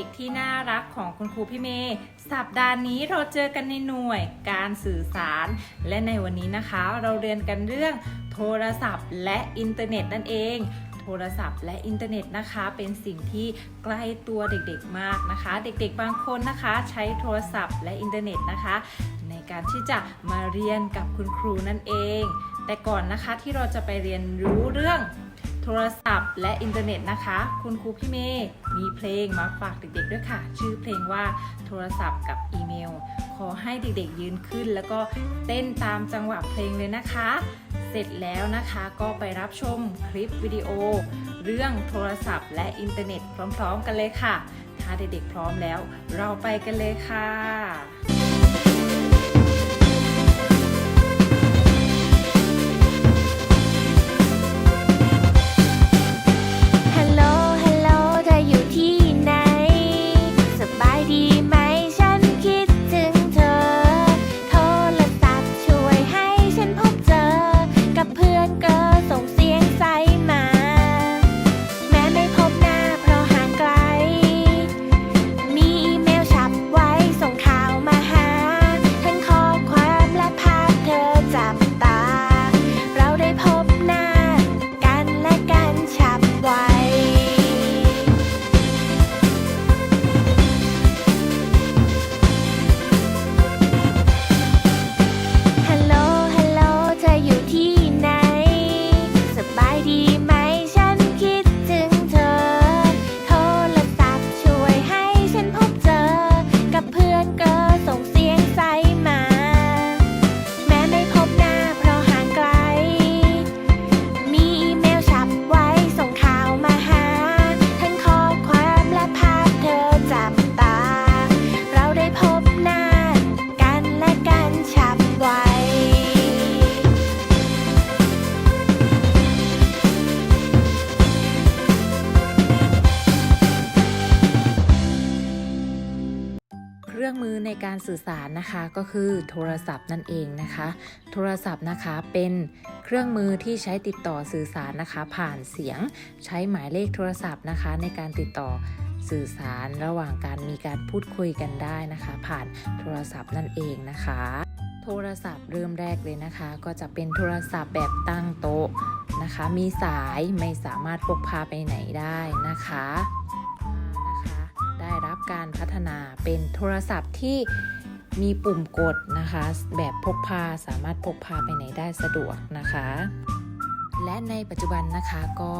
ด็กๆ ที่น่ารักของคุณครูพี่เมย์สัปดาห์นี้เราเจอกันในหน่วยการสื่อสาร และในวันนี้นะคะ เราเรียนกันเรื่องโทรศัพท์และอินเทอร์เน็ตนั่นเองโทรศัพท์และอินเทอร์เน็ตนะคะเป็นสิ่งที่ใกล้ตัวเด็กๆมากนะคะ เด็กๆบางคนนะคะใช้โทรศัพท์และอินเทอร์เน็ตนะคะ ในการที่จะมาเรียนกับคุณครูนั่นเอง แต่ก่อนนะคะที่เราจะไปเรียนรู้เรื่อง ทรศัพท์ และอินเทอร์เน็ตนะคะ คุณครูพี่เมย์มีเพลงมาฝากเด็กๆด้วยค่ะ ชื่อเพลงว่าโทรศัพท์กับอีเมล ขอให้เด็กๆยืนขึ้น แล้วก็เต้นตามจังหวะเพลงเลยนะคะ เสร็จแล้วนะคะก็ไปรับชมคลิปวิดีโอ เรื่องโทรศัพท์ และอินเทอร์เน็ตพร้อม ๆ กันเลยค่ะ ถ้าเด็กๆพร้อมแล้ว เราไปกันเลยค่ะ รื่องมือในการสื่อสารนะคะก็คือโทรศัพท์นั่นเองนะคะ โทรศัพท์นะคะเป็นเครื่องมือที่ใช้ติดต่อสื่อสารนะคะ ผ่านเสียงใช้หมายเลขโทรศัพท์นะคะ ในการติดต่อสื่อสารระหว่างการมีการพูดคุยกันได้นะคะ ผ่านโทรศัพท์นั่นเองนะคะ โทรศัพท์เริ่มแรกเลยนะคะ ก็จะเป็นโทรศัพท์แบบตั้งโต๊ะนะคะ มีสายไม่สามารถพกพาไปไหนได้นะคะ การพัฒนาเป็นโทรศัพท์ที่มีปุ่มกดนะคะ แบบพกพาสามารถพกพาไปไหนได้สะดวกนะคะ และในปัจจุบันนะคะก็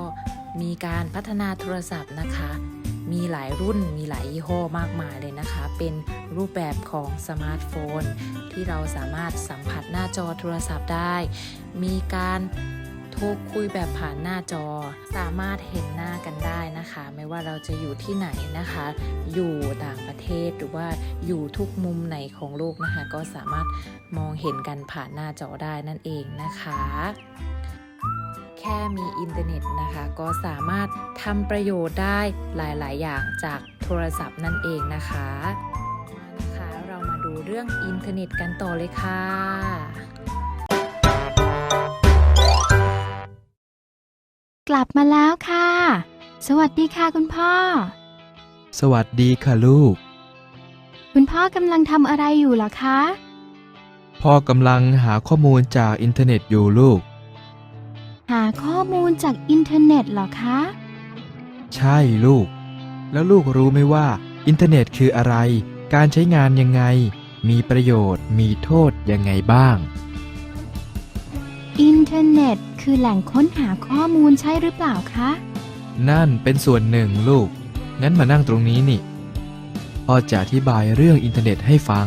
มีการพัฒนาโทรศัพท์นะคะ มีหลายรุ่นมีหลายยี่ห้อมากมายเลยนะคะ เป็นรูปแบบของสมาร์ทโฟน ที่เราสามารถสัมผัสหน้าจอโทรศัพท์ได้ มีการ โทรคุยแบบผ่านหน้าจอ สามารถเห็นหน้ากันได้นะคะ ไม่ว่าเราจะอยู่ที่ไหนนะคะ อยู่ต่างประเทศหรือว่าอยู่ทุกมุมไหนของโลกนะคะ ก็สามารถมองเห็นกันผ่านหน้าจอได้นั่นเองนะคะแค่มีอินเทอร์เน็ตนะคะ ก็สามารถทำประโยชน์ได้หลาย ๆ อย่างจากโทรศัพท์นั่นเองนะคะนะคะ เรามาดูเรื่องอินเทอร์เน็ตกันต่อเลยค่ะ กลับมาแล้วค่ะ สวัสดีค่ะคุณพ่อ สวัสดีค่ะลูก คุณพ่อกำลังทำอะไรอยู่เหรอคะ พ่อกำลังหาข้อมูลจากอินเทอร์เน็ตอยู่ลูก หาข้อมูลจากอินเทอร์เน็ตเหรอคะ ใช่ลูก แล้วลูกรู้ไหมว่า อินเทอร์เน็ตคืออะไร การใช้งานยังไง มีประโยชน์ มีโทษยังไงบ้าง อินเทอร์เน็ต คือแหล่งค้นหาข้อมูลใช่หรือเปล่าคะ นั่นเป็นส่วนหนึ่งลูก งั้นมานั่งตรงนี้นี่ พ่อจะอธิบายเรื่องอินเทอร์เน็ตให้ฟัง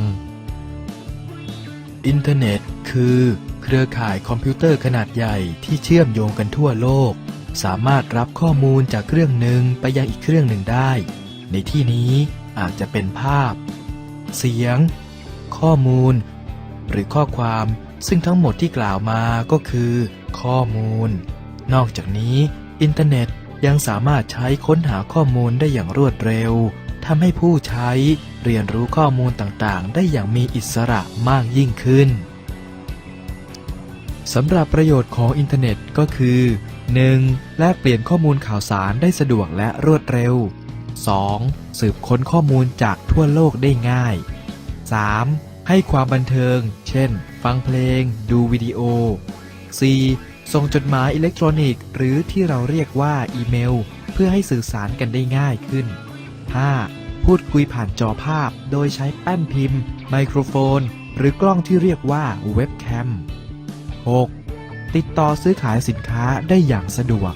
อินเทอร์เน็ตคือ เครือข่ายคอมพิวเตอร์ขนาดใหญ่ที่เชื่อมโยงกันทั่วโลก สามารถรับข้อมูลจากเครื่องหนึ่งไปยังอีกเครื่องหนึ่งได้ ในที่นี้อาจจะเป็นภาพ เสียง ข้อมูล หรือข้อความ ซึ่งทั้งหมดที่กล่าวมาก็คือ ข้อมูล นอกจากนี้ อินเทอร์เน็ตยังสามารถใช้ค้นหาข้อมูลได้อย่างรวดเร็วทำให้ผู้ใช้เรียนรู้ข้อมูลต่างๆ ได้อย่างมีอิสระมากยิ่งขึ้นสำหรับประโยชน์ของอินเทอร์เน็ตก็คือ 1. แลกเปลี่ยนข้อมูลข่าวสารได้สะดวกและรวดเร็ว 2. สืบค้นข้อมูลจากทั่วโลกได้ง่าย 3. ให้ความบันเทิง เช่น ฟังเพลง ดูวิดีโอ 4. ส่งจดหมายอิเล็กทรอนิกส์ หรือที่เราเรียกว่าอีเมล เพื่อให้สื่อสารกันได้ง่ายขึ้น 5. พูดคุยผ่านจอภาพ โดยใช้แป้นพิมพ์ ไมโครโฟน หรือกล้องที่เรียกว่าเว็บแคม 6. ติดต่อซื้อขายสินค้าได้อย่างสะดวก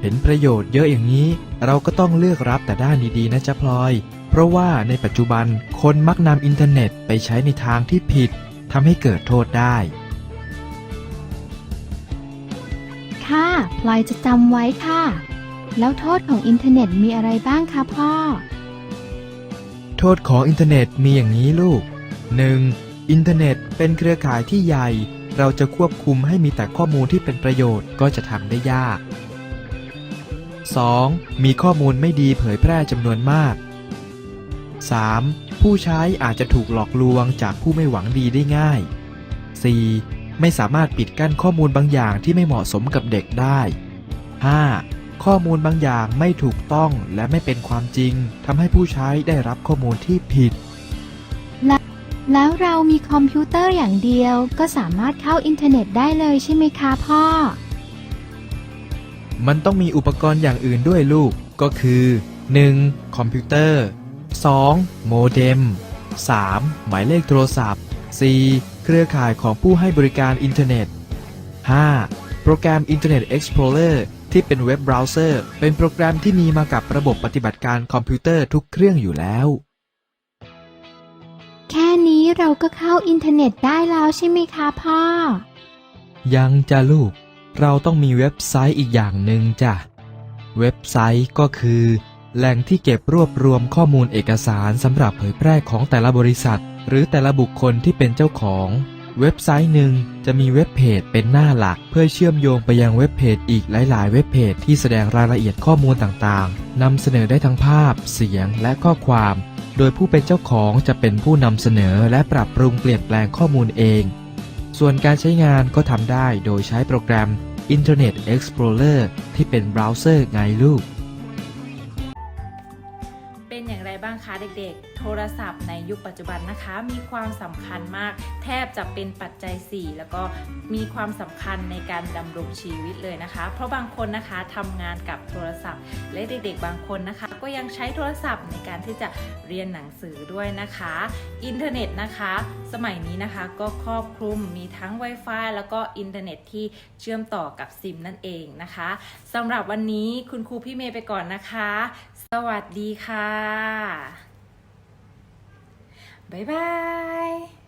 เห็นประโยชน์เยอะอย่างนี้ เราก็ต้องเลือกรับแต่ด้านดีๆนะจ๊ะพลอย เพราะว่าในปัจจุบันคนมักนำอินเทอร์เน็ตไปใช้ในทางที่ผิดทำให้เกิดโทษได้ ค่ะพลอยจะจำไว้ค่ะ แล้วโทษของอินเทอร์เน็ตมีอะไรบ้างคะพ่อ โทษของอินเทอร์เน็ตมีอย่างนี้ลูก 1. อินเทอร์เน็ตเป็นเครือข่ายที่ใหญ่ เราจะควบคุมให้มีแต่ข้อมูลที่เป็นประโยชน์ก็จะทำได้ยาก 2. มีข้อมูลไม่ดีเผยแพร่จำนวนมาก 3. ผู้ใช้อาจจะถูกหลอกลวงจากผู้ไม่หวังดีได้ง่าย 4. ไม่สามารถปิดกั้นข้อมูลบางอย่างที่ไม่เหมาะสมกับเด็กได้ 5. ข้อมูลบางอย่างไม่ถูกต้องและไม่เป็นความจริงทำให้ผู้ใช้ได้รับข้อมูลที่ผิด แล้วเรามีคอมพิวเตอร์อย่างเดียวก็สามารถเข้าอินเทอร์เน็ตได้เลยใช่ไหมคะพ่อ มันต้องมีอุปกรณ์อย่างอื่นด้วยลูกก็คือ 1. คอมพิวเตอร์ 2. โมเด็ม 3. หมายเลขโทรศัพท์ 4. เครือข่ายของผู้ให้บริการอินเทอร์เน็ต 5. โปรแกรม Internet Explorer ที่เป็นเว็บเบราว์เซอร์ เป็นโปรแกรมที่มีมากับระบบปฏิบัติการคอมพิวเตอร์ทุกเครื่องอยู่แล้ว แค่นี้เราก็เข้าอินเทอร์เน็ตได้แล้วใช่ไหมคะพ่อ ยังจ้ะลูก เราต้องมีเว็บไซต์อีกอย่างหนึ่งจ้ะ เว็บไซต์ก็คือ แหล่งที่เก็บรวบรวมข้อมูลเอกสารสำหรับเผยแพร่ของแต่ละบริษัท หรือแต่ละบุคคลที่เป็นเจ้าของ เว็บไซต์หนึ่งจะมีเว็บเพจเป็นหน้าหลัก เพื่อเชื่อมโยงไปยังเว็บเพจอีกหลาย ๆ เว็บเพจที่แสดงรายละเอียดข้อมูลต่างๆนำเสนอได้ทั้งภาพ เสียงและข้อความ โดยผู้เป็นเจ้าของจะเป็นผู้นำเสนอและปรับปรุงเปลี่ยนแปลงข้อมูลเอง ส่วนการใช้งานก็ทำได้โดยใช้โปรแกรม Internet Explorer ที่เป็นเบราว์เซอร์ไงลูก ด็กๆ โทรศัพท์ในยุคปัจจุบันนะคะ มีความสำคัญมาก แทบจะเป็นปัจจัย 4 แล้วก็มีความสำคัญในการดำรงชีวิตเลยนะคะ เพราะบางคนนะคะทำงานกับโทรศัพท์ และเด็กๆ บางคนนะคะ ก็ยังใช้โทรศัพท์ในการที่จะเรียนหนังสือด้วยนะคะ อินเทอร์เน็ตนะคะ สมัยนี้นะคะก็ครอบคลุมมีทั้ง Wi-Fi แล้วก็อินเทอร์เน็ตที่เชื่อมต่อกับซิมนั่นเองนะคะสำหรับวันนี้คุณครูพี่เมย์ไปก่อนนะคะ สวัสดีค่ะ บ๊ายบาย